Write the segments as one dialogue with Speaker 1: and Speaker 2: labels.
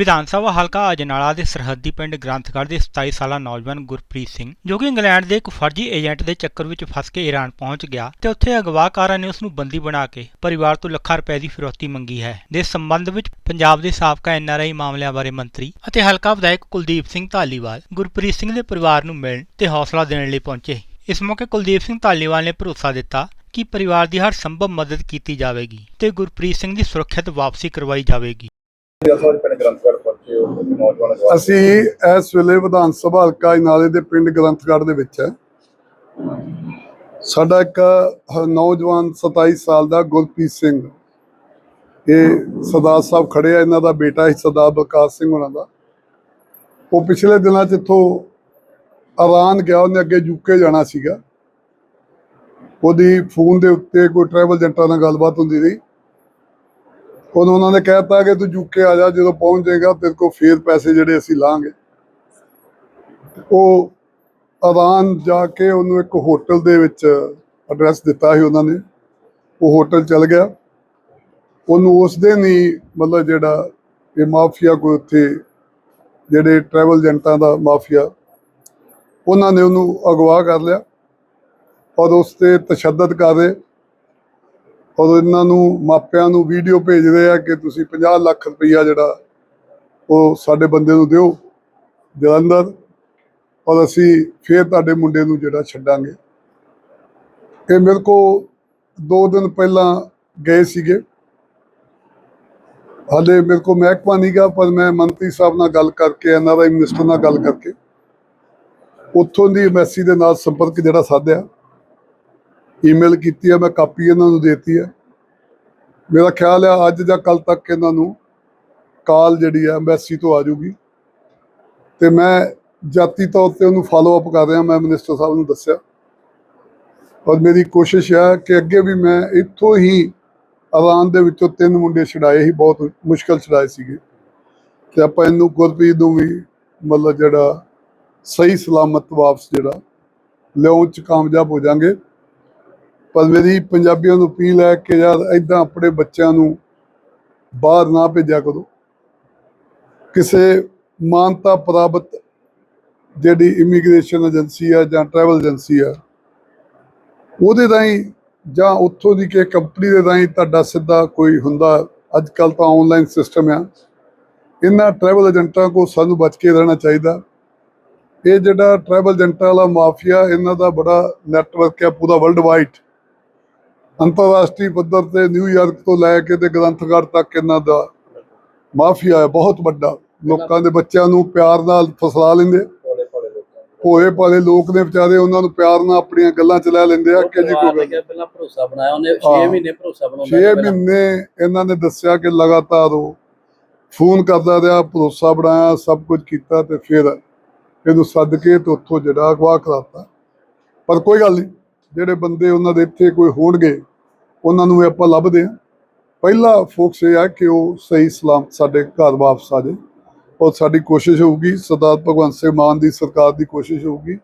Speaker 1: ਵਿਧਾਨ ਸਭਾ ਹਲਕਾ ਅਜਨਾਲਾ ਦੇ ਸਰਹੱਦੀ ਪਿੰਡ ਗ੍ਰੰਥਗੜ੍ਹ ਦੇ 27 ਸਾਲਾ ਨੌਜਵਾਨ ਗੁਰਪ੍ਰੀਤ ਸਿੰਘ, ਜੋ ਕਿ ਇੰਗਲੈਂਡ ਦੇ ਇੱਕ ਫਰਜ਼ੀ ਏਜੰਟ ਦੇ ਚੱਕਰ ਵਿੱਚ ਫਸ ਕੇ ਈਰਾਨ ਪਹੁੰਚ ਗਿਆ ਤੇ ਉੱਥੇ ਅਗਵਾਕਾਰਾਂ ਨੇ ਉਸ ਨੂੰ ਬੰਦੀ ਬਣਾ ਕੇ ਪਰਿਵਾਰ ਤੋਂ ਲੱਖਾਂ ਰੁਪਏ ਦੀ ਫਿਰੌਤੀ ਮੰਗੀ ਹੈ। ਦੇ ਸੰਬੰਧ ਵਿੱਚ ਪੰਜਾਬ ਦੇ ਸਾਬਕਾ ਐਨਆਰਆਈ ਮਾਮਲਿਆਂ ਬਾਰੇ ਮੰਤਰੀ ਅਤੇ ਹਲਕਾ ਵਿਧਾਇਕ ਕੁਲਦੀਪ ਸਿੰਘ ਧਾਲੀਵਾਲ ਗੁਰਪ੍ਰੀਤ ਸਿੰਘ ਦੇ ਪਰਿਵਾਰ ਨੂੰ ਮਿਲਣ ਤੇ ਹੌਸਲਾ ਦੇਣ ਲਈ ਪਹੁੰਚੇ। ਇਸ ਮੌਕੇ ਕੁਲਦੀਪ ਸਿੰਘ ਧਾਲੀਵਾਲ ਨੇ ਭਰੋਸਾ ਦਿੱਤਾ ਕਿ ਪਰਿਵਾਰ ਦੀ ਹਰ ਸੰਭਵ ਮਦਦ ਕੀਤੀ ਜਾਵੇਗੀ ਤੇ ਗੁਰਪ੍ਰੀਤ ਸਿੰਘ ਦੀ ਸੁਰੱਖਿਅਤ ਵਾਪਸੀ ਕਰਵਾਈ ਜਾਵੇਗੀ।
Speaker 2: ਅਸੀਂ ਇਸ ਵੇਲੇ ਵਿਧਾਨ ਸਭਾ ਹਲਕਾ ਇਨਾਲੇ ਦੇ ਪਿੰਡ ਗ੍ਰੰਥਗੜ੍ਹ ਦੇ ਵਿੱਚ ਹੈ। ਸਾਡਾ ਇੱਕ ਨੌਜਵਾਨ 27 ਸਾਲ ਦਾ ਗੁਰਪ੍ਰੀਤ ਸਿੰਘ। ਇਹ ਸਰਦਾਰ ਸਾਹਿਬ ਖੜੇ ਆ, ਇਹਨਾਂ ਦਾ ਬੇਟਾ ਹੈ ਸਰਦਾਰ ਬਲਕਾਰ ਸਿੰਘ ਉਹਨਾਂ ਦਾ। ਉਹ ਪਿਛਲੇ ਦਿਨਾਂ 'ਚ ਇੱਥੋਂ ਇਰਾਨ ਗਿਆ, ਉਹਨੇ ਅੱਗੇ ਯੂਕੇ ਜਾਣਾ ਸੀਗਾ। ਉਹਦੀ ਫੋਨ ਦੇ ਉੱਤੇ ਕੋਈ ਟਰੈਵਲ ਏਜੰਟਾਂ ਨਾਲ ਗੱਲਬਾਤ ਹੁੰਦੀ ਰਹੀ। ਉਦੋਂ ਉਹਨਾਂ ਨੇ ਕਹਿਤਾ ਕਿ ਤੂੰ ਯੂਕੇ ਆ ਜਾ, ਜਦੋਂ ਪਹੁੰਚ ਜਾਏਗਾ ਤੇਰੇ ਕੋਲ ਫੇਰ ਪੈਸੇ ਜਿਹੜੇ ਅਸੀਂ ਲਾਂਗੇ। ਉਹ ਆਦਾਨ ਜਾ ਕੇ ਉਹਨੂੰ ਇੱਕ ਹੋਟਲ ਦੇ ਵਿੱਚ ਐਡਰੈਸ ਦਿੱਤਾ ਸੀ ਉਹਨਾਂ ਨੇ। ਉਹ ਹੋਟਲ ਚਲ ਗਿਆ। ਉਹਨੂੰ ਉਸ ਦਿਨ ਹੀ ਮਤਲਬ ਜਿਹੜਾ ਇਹ ਮਾਫੀਆ ਕੋਈ ਉੱਥੇ ਜਿਹੜੇ ਟਰੈਵਲ ਏਜੰਟਾਂ ਦਾ ਮਾਫੀਆ, ਉਹਨਾਂ ਨੇ ਉਹਨੂੰ ਅਗਵਾ ਕਰ ਲਿਆ। ਔਰ ਉਸ ਤੇ ਤਸ਼ੱਦਦ ਕਰ ਰਹੇ ਔਰ ਇਹਨਾਂ ਨੂੰ ਮਾਪਿਆਂ ਨੂੰ ਵੀਡੀਓ ਭੇਜਦੇ ਆ ਕਿ ਤੁਸੀਂ 50 ਲੱਖ ਰੁਪਈਆ ਜਿਹੜਾ ਉਹ ਸਾਡੇ ਬੰਦੇ ਨੂੰ ਦਿਓ, ਜਲੰਧਰ। ਔਰ ਅਸੀਂ ਫੇਰ ਤੁਹਾਡੇ ਮੁੰਡੇ ਨੂੰ ਜਿਹੜਾ ਛੱਡਾਂਗੇ। ਇਹ ਮੇਰੇ ਕੋ ਦੋ ਦਿਨ ਪਹਿਲਾਂ ਗਏ ਸੀਗੇ। ਹਾਲੇ ਮੇਰੇ ਕੋ ਮਹਿਕਮਾ ਨਹੀਂ ਗਾ, ਪਰ ਮੈਂ ਮੰਤਰੀ ਸਾਹਿਬ ਨਾਲ ਗੱਲ ਕਰਕੇ ਐਨਆਰਆਈ ਮਿਨਿਸਟਰ ਨਾਲ ਗੱਲ ਕਰਕੇ, ਉੱਥੋਂ ਦੀ ਐਮਐਸਸੀ ਦੇ ਨਾਲ ਸੰਪਰਕ ਜਿਹੜਾ ਸਾਧਿਆ। ਈਮੇਲ ਕੀਤੀ ਹੈ, ਮੈਂ ਕਾਪੀ ਇਹਨਾਂ ਨੂੰ ਦੇਤੀ ਹੈ। ਮੇਰਾ ਖਿਆਲ ਹੈ ਅੱਜ ਜਾਂ ਕੱਲ ਤੱਕ ਇਹਨਾਂ ਨੂੰ ਕਾਲ ਜਿਹੜੀ ਹੈ, ਐਮਬੈਸੀ ਤੋਂ ਆ ਜੂਗੀ ਤੇ ਮੈਂ ਜਾਤੀ ਤੌਰ ਤੇ ਉਹਨੂੰ ਫਾਲੋ ਅਪ ਕਰ ਰਿਹਾ, ਮੈਂ ਮਿਨਿਸਟਰ ਸਾਹਿਬ ਨੂੰ ਦੱਸਿਆ। ਔਰ ਮੇਰੀ ਕੋਸ਼ਿਸ਼ ਹੈ ਕਿ ਅੱਗੇ ਵੀ ਮੈਂ ਇੱਥੋਂ ਹੀ ਆਵਾਨ ਦੇ ਵਿੱਚੋਂ ਤਿੰਨ ਮੁੰਡੇ ਛਡਾਏ ਹੀ ਬਹੁਤ ਮੁਸ਼ਕਲ ਛਡਾਏ ਸੀਗੇ। ਤੇ ਆਪਾਂ ਇਹਨੂੰ ਗੁਰਪ੍ਰੀਤ ਨੂੰ ਵੀ ਮਤਲਬ ਜਿਹੜਾ ਸਹੀ ਸਲਾਮਤ ਵਾਪਸ ਜਿਹੜਾ ਲਿਆਉਣ ਚ ਕਾਮਯਾਬ ਹੋ ਜਾਾਂਗੇ ਪਰ ਮੇਰੀ ਪੰਜਾਬੀਆਂ ਨੂੰ ਅਪੀਲ ਹੈ ਕਿ ਯਾਰ ਐਦਾਂ ਆਪਣੇ ਬੱਚਿਆਂ ਨੂੰ ਬਾਹਰ ਨਾ ਭੇਜਿਆ ਕਰੋ। ਕਿਸੇ ਮਾਨਤਾ ਪ੍ਰਾਪਤ ਜਿਹੜੀ ਇਮੀਗ੍ਰੇਸ਼ਨ ਏਜੰਸੀ ਆ ਜਾਂ ਟਰੈਵਲ ਏਜੰਸੀ ਆ, ਉਹਦੇ ਰਾਹੀਂ ਜਾਂ ਉੱਥੋਂ ਦੀ ਕਿ ਕੰਪਨੀ ਦੇ ਰਾਹੀਂ ਤੁਹਾਡਾ ਸਿੱਧਾ ਕੋਈ ਹੁੰਦਾ ਅੱਜ ਕੱਲ ਤਾਂ ਆਨਲਾਈਨ ਸਿਸਟਮ ਆ। ਇਹਨਾਂ ਟਰੈਵਲ ਏਜੰਟਾਂ ਕੋ ਸਾਨੂੰ ਬਚ ਕੇ ਰਹਿਣਾ ਚਾਹੀਦਾ। ਇਹ ਜਿਹੜਾ ਟਰੈਵਲ ਏਜੰਟਾਂ ਵਾਲਾ ਮਾਫੀਆ, ਇਹਨਾਂ ਦਾ ਬੜਾ ਨੈਟਵਰਕ ਹੈ ਪੂਰਾ ਵਰਲਡ ਵਾਈਡ ਅੰਤਰਰਾਸ਼ਟਰੀ ਪੱਧਰ ਤੇ ਨਿਊਯਾਰਕ ਤੋਂ ਲੈ ਕੇ ਤੇ ਗ੍ਰੰਥਗੜ੍ਹ ਤੱਕ ਇਹਨਾਂ ਦਾ ਮਾਫੀਆ ਹੈ ਬਹੁਤ ਵੱਡਾ। ਲੋਕਾਂ ਦੇ ਬੱਚਿਆਂ ਨੂੰ ਪਿਆਰ ਨਾਲ ਫਸਲਾ ਲੈਂਦੇ
Speaker 3: ਭੋਲੇ ਭਾਲੇ ਲੋਕਾਂ ਨੂੰ।
Speaker 2: ਵਿਚਾਰੇ ਉਹਨਾਂ ਨੂੰ ਪਿਆਰ ਨਾਲ ਆਪਣੀਆਂ ਗੱਲਾਂ ਚ ਲੈ ਲੈਂਦੇ ਆ ਕਿ ਜੀ ਕੋਈ ਗੱਲ
Speaker 4: ਪਹਿਲਾਂ ਭਰੋਸਾ ਬਣਾਇਆ। ਉਹਨੇ 6
Speaker 2: ਹਾਂ।
Speaker 4: ਮਹੀਨੇ ਭਰੋਸਾ ਬਣਾਉਂਦਾ
Speaker 2: 6
Speaker 4: ਰਿਹਾ ਪਹਿਲਾਂ।
Speaker 2: ਮਹੀਨੇ ਇਹਨਾਂ ਨੇ ਦੱਸਿਆ ਕਿ ਲਗਾਤਾਰ ਉਹ ਫੋਨ ਕਰਦਾ ਰਿਹਾ ਭਰੋਸਾ ਬਣਾਇਆ ਸਭ ਕੁਝ ਕੀਤਾ ਤੇ ਫਿਰ ਇਹਨੂੰ ਸੱਦ ਕੇ ਤੇ ਉੱਥੋਂ ਜਿਹੜਾ ਅਗਵਾ ਕਰਾਤਾ। ਪਰ ਕੋਈ ਗੱਲ ਨਹੀਂ ਜਿਹੜੇ ਬੰਦੇ ਉਹਨਾਂ ਦੇ ਇੱਥੇ ਕੋਈ ਹੋਣਗੇ ਉਹਨਾਂ ਨੂੰ ਵੀ ਆਪਾਂ ਲੱਭਦੇ ਆ ਪਹਿਲਾ ਫੋਕਸ ਇਹ ਹੈ ਕਿ ਉਹ ਸਹੀ ਸਲਾਮਤ ਸਾਡੇ ਘਰ ਵਾਪਸ ਆ ਜਾਏ। ਔਰ ਸਾਡੀ ਕੋਸ਼ਿਸ਼ ਹੋਊਗੀ ਸਰਦਾਰ ਭਗਵੰਤ ਸਿੰਘ ਮਾਨ ਦੀ ਸਰਕਾਰ ਦੀ ਕੋਸ਼ਿਸ਼ ਹੋਊਗੀ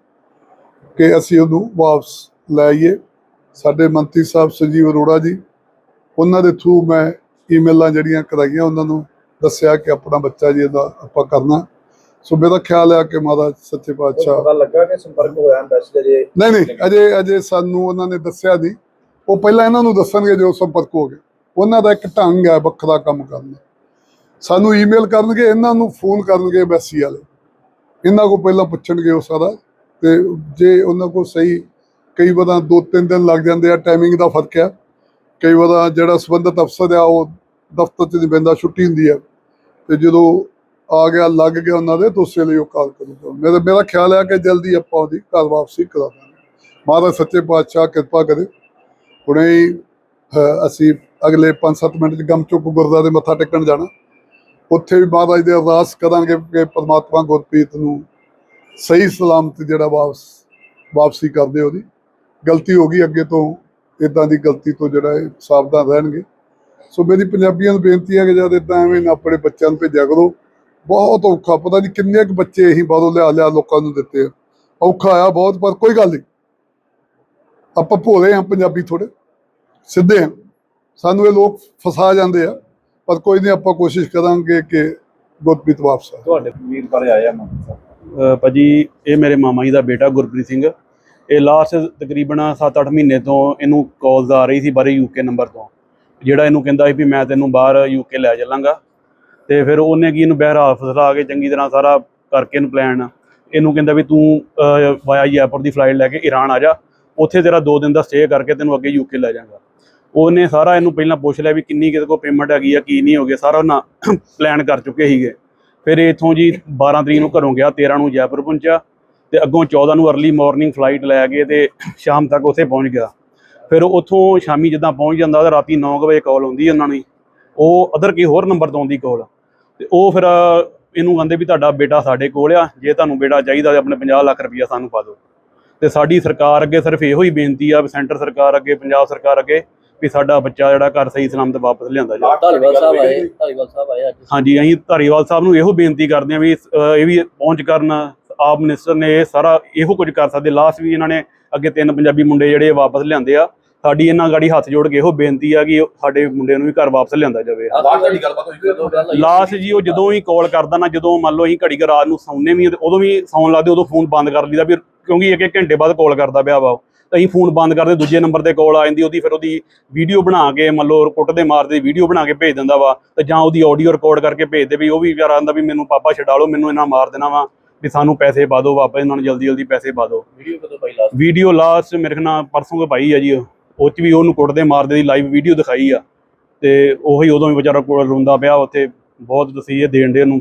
Speaker 2: ਕਿ ਅਸੀਂ ਉਹਨੂੰ ਵਾਪਸ ਲੈ ਆਈਏ। ਸਾਡੇ ਮੰਤਰੀ ਸਾਹਿਬ ਸੰਜੀਵ ਅਰੋੜਾ ਜੀ ਉਹਨਾਂ ਦੇ ਥਰੂ ਮੈਂ ਈਮੇਲਾਂ ਜਿਹੜੀਆਂ ਕਰਾਈਆਂ ਉਹਨਾਂ ਨੂੰ ਦੱਸਿਆ ਕਿ ਆਪਣਾ ਬੱਚਾ ਜੀ ਇਹਦਾ ਆਪਾਂ ਕਰਨਾ। ਸੋ ਮੇਰਾ ਖਿਆਲ ਹੈ ਕਿ ਮਾਤਾ ਸੱਚੇ ਪਾਤਸ਼ਾਹ
Speaker 3: ਪਤਾ ਲੱਗਾ ਕਿ ਸੰਪਰਕ ਹੋਇਆ ਐਮਬੈਸੀ ਜੇ
Speaker 2: ਨਹੀਂ ਨਹੀਂ ਅਜੇ ਅਜੇ ਸਾਨੂੰ ਉਹਨਾਂ ਨੇ ਦੱਸਿਆ ਨਹੀਂ। ਉਹ ਪਹਿਲਾਂ ਇਹਨਾਂ ਨੂੰ ਦੱਸਣਗੇ ਜੋ ਸੰਪਰਕ ਹੋ ਗਏ ਉਹਨਾਂ ਦਾ ਇੱਕ ਢੰਗ ਹੈ ਵੱਖਰਾ ਕੰਮ ਕਰਨ ਸਾਨੂੰ ਈਮੇਲ ਕਰਨਗੇ, ਇਹਨਾਂ ਨੂੰ ਫੋਨ ਕਰਨਗੇ ਐਮਬੈਸੀ ਵਾਲੇ। ਇਹਨਾਂ ਕੋਲ ਪਹਿਲਾਂ ਪੁੱਛਣਗੇ ਉਹ ਸਾਰਾ। ਤੇ ਜੇ ਉਹਨਾਂ ਕੋਲ ਸਹੀ, ਕਈ ਵਾਰ ਦੋ ਤਿੰਨ ਦਿਨ ਲੱਗ ਜਾਂਦੇ ਆ ਟਾਈਮਿੰਗ ਦਾ ਫ਼ਰਕ ਆ। ਕਈ ਵਾਰ ਜਿਹੜਾ ਸੰਬੰਧਿਤ ਅਫਸਰ ਆ, ਉਹ ਦਫ਼ਤਰ 'ਚ ਨਹੀਂ ਬੰਦਾ ਛੁੱਟੀ ਹੁੰਦੀ ਆ। ਤੇ ਜਦੋਂ ਆ ਗਿਆ, ਲੱਗ ਗਿਆ ਉਹਨਾਂ ਦੇ, ਤਾਂ ਉਸੇ ਲਈ ਉਹ ਕਾਲ ਕਰੂਗਾ। ਮੇਰਾ ਮੇਰਾ ਖਿਆਲ ਹੈ ਕਿ ਜਲਦੀ ਆਪਾਂ ਉਹਦੀ ਘਰ ਵਾਪਸੀ ਕਰਾ ਦਾਂਗੇ। ਮਹਾਰਾਜ ਸੱਚੇ ਪਾਤਸ਼ਾਹ ਕਿਰਪਾ ਕਰੇ। ਹੁਣੇ ਹੀ ਅਸੀਂ ਅਗਲੇ 5-7 ਮਿੰਟ 'ਚ ਗਮਚੁਕ ਗੁਰਦੁਆਰੇ ਮੱਥਾ ਟੇਕਣ ਜਾਣਾ। ਉੱਥੇ ਵੀ ਮਹਾਰਾਜ ਦੇ ਅਰਦਾਸ ਕਰਾਂਗੇ ਕਿ ਪਰਮਾਤਮਾ ਗੁਰਪ੍ਰੀਤ ਨੂੰ ਸਹੀ ਸਲਾਮਤ ਜਿਹੜਾ ਵਾਪਸ, ਵਾਪਸੀ ਕਰਦੇ ਉਹਦੀ। ਗਲਤੀ ਹੋ ਗਈ ਅੱਗੇ ਤੋਂ ਇਦਾਂ ਦੀ ਗਲਤੀ ਤੋਂ ਜਿਹੜਾ ਇਹ ਸਾਵਧਾਨ ਰਹਿਣਗੇ। ਸੋ ਮੇਰੀ ਪੰਜਾਬੀਆਂ ਨੂੰ ਬੇਨਤੀ ਹੈ ਕਿ ਜਦ ਇਦਾਂ ਐਵੇਂ ਨਾ ਆਪਣੇ ਬੱਚਿਆਂ ਨੂੰ ਭੇਜਿਆ ਕਰੋ। ਬਹੁਤ ਔਖਾ, ਪਤਾ ਨਹੀਂ ਕਿੰਨੇ ਕੁ ਬੱਚੇ ਅਸੀਂ ਬਾਹਰੋਂ ਲਿਆ ਲਿਆ ਲੋਕਾਂ ਨੂੰ ਦਿੱਤੇ ਆ। ਔਖਾ ਆ ਬਹੁਤ, ਪਰ ਕੋਈ ਗੱਲ ਨਹੀਂ। ਆਪਾਂ ਭੋਲੇ ਆ ਪੰਜਾਬੀ ਥੋੜੇ ਸਿੱਧੇ ਆ ਸਾਨੂੰ ਇਹ ਲੋਕ ਫਸਾ ਜਾਂਦੇ ਆ ਪਰ ਕੋਈ ਨਹੀਂ ਆਪਾਂ ਕੋਸ਼ਿਸ਼ ਕਰਾਂਗੇ ਕਿ ਗੁਰਪ੍ਰੀਤ ਵਾਪਸ ਆ
Speaker 3: ਤੁਹਾਡੇ ਵੀਰ ਬਾਰੇ ਆਇਆ
Speaker 4: ਅਹ ਭਾਜੀ ਇਹ ਮੇਰੇ ਮਾਮਾ ਜੀ ਦਾ ਬੇਟਾ ਗੁਰਪ੍ਰੀਤ ਸਿੰਘ। ਇਹ ਲਾਸਟ ਤਕਰੀਬਨ 7-8 ਮਹੀਨੇ ਤੋਂ ਇਹਨੂੰ ਕਾਲਸ ਆ ਰਹੀ ਸੀ ਬਾਰੇ ਯੂਕੇ ਨੰਬਰ ਤੋਂ। ਜਿਹੜਾ ਇਹਨੂੰ ਕਹਿੰਦਾ ਸੀ ਵੀ ਮੈਂ ਤੈਨੂੰ ਬਾਹਰ ਯੂਕੇ ਲੈ ਚੱਲਾਂਗਾ। ਤੇ ਫਿਰ ਉਹਨੇ ਕੀ ਇਹਨੂੰ ਬਹਿਰਾ ਫਸਲਾ ਕੇ ਚੰਗੀ ਤਰ੍ਹਾਂ ਸਾਰਾ ਕਰਕੇ ਇਹਨੂੰ ਪਲਾਨ ਇਹਨੂੰ ਕਹਿੰਦਾ ਵੀ ਤੂੰ ਵਾਇਆ ਜੈਪੁਰ ਦੀ ਫਲਾਈਟ ਲੈ ਕੇ ਈਰਾਨ ਆ ਜਾ। ਉੱਥੇ ਤੇਰਾ 2 ਦਿਨ ਦਾ ਸਟੇ ਕਰਕੇ ਤੈਨੂੰ ਅੱਗੇ ਯੂਕੇ ਲੈ ਜਾਵਾਂਗਾ। ਉਹਨੇ ਸਾਰਾ ਇਹਨੂੰ ਪਹਿਲਾਂ ਪੁੱਛ ਲਿਆ ਵੀ ਕਿੰਨੀ ਕਿਤੇ ਕੋ ਪੇਮੈਂਟ ਹੈਗੀ ਆ, ਕੀ ਨਹੀਂ ਹੋ ਗਿਆ, ਸਾਰਾ ਨਾ ਪਲਾਨ ਕਰ ਚੁੱਕੇ ਸੀਗੇ। ਫਿਰ ਇੱਥੋਂ ਜੀ 12 ਤਰੀਕ ਨੂੰ ਘਰੋਂ ਗਿਆ 13 ਨੂੰ ਜੈਪੁਰ ਪਹੁੰਚਿਆ ਤੇ ਅੱਗੋਂ 14 ਨੂੰ ਅਰਲੀ ਮਾਰਨਿੰਗ ਫਲਾਈਟ ਲੈ ਕੇ ਤੇ ਸ਼ਾਮ ਤੱਕ ਉੱਥੇ ਪਹੁੰਚ ਗਿਆ। ਫਿਰ ਉੱਥੋਂ ਸ਼ਾਮੀ ਜਿੱਦਾਂ ਪਹੁੰਚ ਜਾਂਦਾ ਤਾਂ ਰਾਤੀ 9 ਵਜੇ ਕਾਲ ਆਉਂਦੀ ਉਹਨਾਂ ਨੂੰ ਉਹ ਅਦਰ ਕੀ ਹੋਰ ਨੰਬਰ ਤੋਂ ਆਉਂਦੀ ਕਾਲ ਤੇ ਉਹ ਫਿਰ ਇਹਨੂੰ ਕਹਿੰਦੇ ਵੀ ਤੁਹਾਡਾ ਬੇਟਾ ਸਾਡੇ ਕੋਲ ਆ, ਜੇ ਤੁਹਾਨੂੰ ਬੇਟਾ ਚਾਹੀਦਾ ਤੇ ਆਪਣੇ 50 ਲੱਖ ਰੁਪਈਆ ਸਾਨੂੰ ਪਾ ਦਿਓ। ਤੇ ਸਾਡੀ ਸਰਕਾਰ ਅੱਗੇ ਸਿਰਫ ਇਹੋ ਹੀ ਬੇਨਤੀ ਆ ਵੀ ਸੈਂਟਰ ਸਰਕਾਰ ਅੱਗੇ ਪੰਜਾਬ ਸਰਕਾਰ ਅੱਗੇ ਵੀ ਸਾਡਾ ਬੱਚਾ ਜਿਹੜਾ ਘਰ ਸਹੀ ਸਲਾਮਤ ਵਾਪਸ ਲਿਆਂਦਾ ਜਾਵੇ।
Speaker 5: ਧਾਲੀਵਾਲ ਸਾਹਿਬ ਆਏ ਧਾਲੀਵਾਲ ਸਾਹਿਬ ਆਏ ਅੱਜ।
Speaker 4: ਹਾਂਜੀ ਅਸੀਂ ਧਾਰੀਵਾਲ ਸਾਹਿਬ ਨੂੰ ਇਹੋ ਬੇਨਤੀ ਕਰਦੇ ਹਾਂ ਵੀ ਇਹ ਵੀ ਪਹੁੰਚ ਕਰਨ ਆਪ ਮਿਨਿਸਟਰ ਨੇ ਇਹ ਸਾਰਾ ਇਹੋ ਕੁਝ ਕਰ ਸਕਦੇ। ਲਾਸਟ ਵੀ ਇਹਨਾਂ ਨੇ ਅੱਗੇ ਤਿੰਨ ਪੰਜਾਬੀ ਮੁੰਡੇ ਜਿਹੜੇ ਵਾਪਸ ਲਿਆਂਦੇ ਆ। ਸਾਡੀ ਇਹਨਾਂ ਗਾੜੀ ਹੱਥ ਜੋੜ ਕੇ ਇਹੋ ਬੇਨਤੀ ਆ ਕਿ ਸਾਡੇ ਮੁੰਡੇ ਨੂੰ ਵੀ ਘਰ ਵਾਪਸ ਲਿਆਂਦਾ ਜਾਵੇ।
Speaker 3: ਬਾਹਰ ਤੁਹਾਡੀ ਗੱਲਬਾਤ ਹੋਈ
Speaker 5: ਜਦੋਂ ਗੱਲ ਹੋਈ।
Speaker 4: ਲਾਸਟ ਜੀ ਉਹ ਜਦੋਂ ਹੀ ਕਾਲ ਕਰਦਾ ਨਾ ਜਦੋਂ ਮੰਨ ਲਓ ਅਸੀਂ ਘੜੀ ਕੁ ਰਾਤ ਨੂੰ ਸੌਂਦੇ ਵੀ ਆ ਤੇ ਉਦੋਂ ਵੀ ਸੌਣ ਲੱਗਦੇ ਉਦੋਂ ਫੋਨ ਬੰਦ ਕਰ ਲਈਦਾ ਵੀ ਕਿਉਂਕਿ ਇੱਕ ਇੱਕ ਘੰਟੇ ਬਾਅਦ ਕਾਲ ਕਰਦਾ ਪਿਆ ਵਾ ਉਹ। ਤਾਂ ਅਸੀਂ ਫੋਨ ਬੰਦ ਕਰਦੇ ਦੂਜੇ ਨੰਬਰ ਤੇ ਕਾਲ ਆ ਜਾਂਦੀ ਉਹਦੀ ਫਿਰ ਉਹਦੀ ਵੀਡੀਓ ਬਣਾ ਕੇ ਮੰਨ ਲਓ ਕੁੱਟਦੇ ਮਾਰਦੇ ਵੀਡੀਓ ਬਣਾ ਕੇ ਭੇਜ ਦਿੰਦਾ ਵਾ। ਤੇ ਜਾਂ ਉਹਦੀ ਆਡੀਓ ਰਿਕਾਰਡ ਕਰਕੇ ਭੇਜਦੇ ਵੀ ਉਹ ਵੀ ਵਿਚਾਰਾ ਆਂਦਾ ਵੀ ਮੈਨੂੰ ਪਾਪਾ ਛਡਾ ਲਓ ਮੈਨੂੰ ਇਹਨਾਂ ਮਾਰ ਦੇਣਾ ਵਾ ਵੀ ਸਾਨੂੰ ਪੈਸੇ ਪਾ ਦਿਓ ਵਾਪਸ ਇਹਨਾਂ ਨੂੰ ਜਲਦੀ ਜਲਦੀ ਪੈਸੇ ਪਾ ਦਿਓ।
Speaker 5: ਵੀਡੀਓ ਕਦੋਂ ਪਾਈ ਲਾਸਟ
Speaker 4: ਵੀਡੀਓ ਲਾਸਟ ਮੇਰੇ ਖਿਆਲ ਨਾਲ ਪਰਸੋਂ ਕੇ ਪਾਈ ਆ ਜੀ ਉਹ। ਉਹ 'ਚ ਵੀ ਉਹਨੂੰ ਕੁੱਟਦੇ ਮਾਰਦੇ ਦੀ ਲਾਈਵ ਵੀਡੀਓ ਦਿਖਾਈ ਆ। ਤੇ ਉਹੀ ਉਦੋਂ ਵੀ ਵਿਚਾਰਾ ਕੋਲ ਰੋਂਦਾ ਪਿਆ, ਉੱਥੇ ਬਹੁਤ ਤਸੀਹੇ ਦੇਣ ਦੇ ਉਹਨੂੰ।